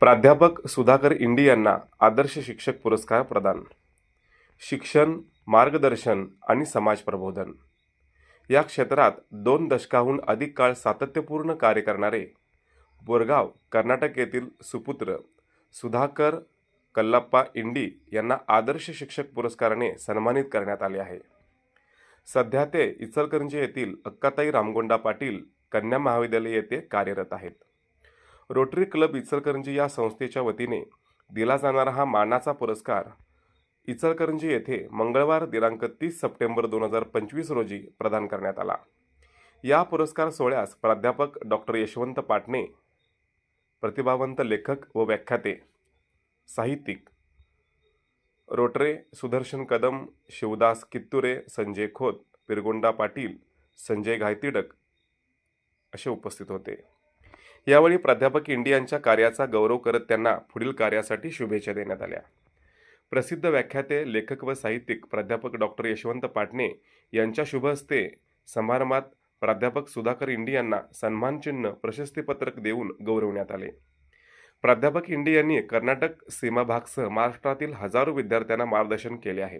प्राध्यापक सुधाकर इंडी यांना आदर्श शिक्षक पुरस्कार प्रदान. शिक्षण मार्गदर्शन आणि समाज प्रबोधन. या क्षेत्रात दोन दशकाहून अधिक काळ सातत्यपूर्ण कार्य करणारे बोरगाव कर्नाटक येथील सुपुत्र सुधाकर कल्लप्पा इंडी यांना आदर्श शिक्षक पुरस्काराने सन्मानित करण्यात आले आहे. सध्या ते इचलकरंजी येथील अक्काताई रामगोंडा पाटील कन्या महाविद्यालय येथे कार्यरत आहेत. रोटरी क्लब इचलकरंजी या संस्थेच्या वतीने दिला जाणारा हा मानाचा पुरस्कार इचलकरंजी येथे मंगळवार दिनांक तीस सप्टेंबर दोन हजार पंचवीस रोजी प्रदान करण्यात आला. या पुरस्कार सोहळ्यास प्राध्यापक डॉक्टर यशवंत पाटणे प्रतिभावंत लेखक व व्याख्याते साहित्यिक रोटरे सुदर्शन कदम शिवदास कित्तुरे संजय खोत पिरगोंडा पाटील संजय घायतिडक असे उपस्थित होते. यावेळी प्राध्यापक इंडी यांच्या कार्याचा गौरव करत त्यांना पुढील कार्यासाठी शुभेच्छा देण्यात आल्या. प्रसिद्ध व्याख्याते लेखक व साहित्यिक प्राध्यापक डॉक्टर यशवंत पाटणे यांच्या शुभ हस्ते समारंभात प्राध्यापक सुधाकर इंडी यांना सन्मानचिन्ह प्रशस्तीपत्रक देऊन गौरवण्यात आले. प्राध्यापक इंडी यांनी कर्नाटक सीमाभागसह महाराष्ट्रातील हजारो विद्यार्थ्यांना मार्गदर्शन केले आहे.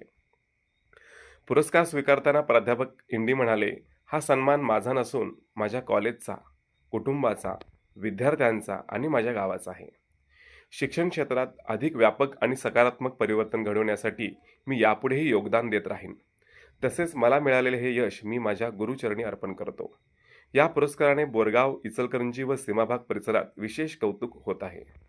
पुरस्कार स्वीकारताना प्राध्यापक इंडी म्हणाले हा सन्मान माझा नसून माझ्या कॉलेजचा कुटुंबाचा विद्यार्थ्यांचा आणि माझ्या गावाचा आहे. शिक्षण क्षेत्रात अधिक व्यापक आणि सकारात्मक परिवर्तन घडवण्यासाठी मी यापुढेही योगदान देत राहीन. तसेच मला मिळालेले हे यश मी माझ्या गुरुचरणी अर्पण करतो. या पुरस्काराने बोरगाव इचलकरंजी व सीमाभाग परिसरात विशेष कौतुक होत आहे.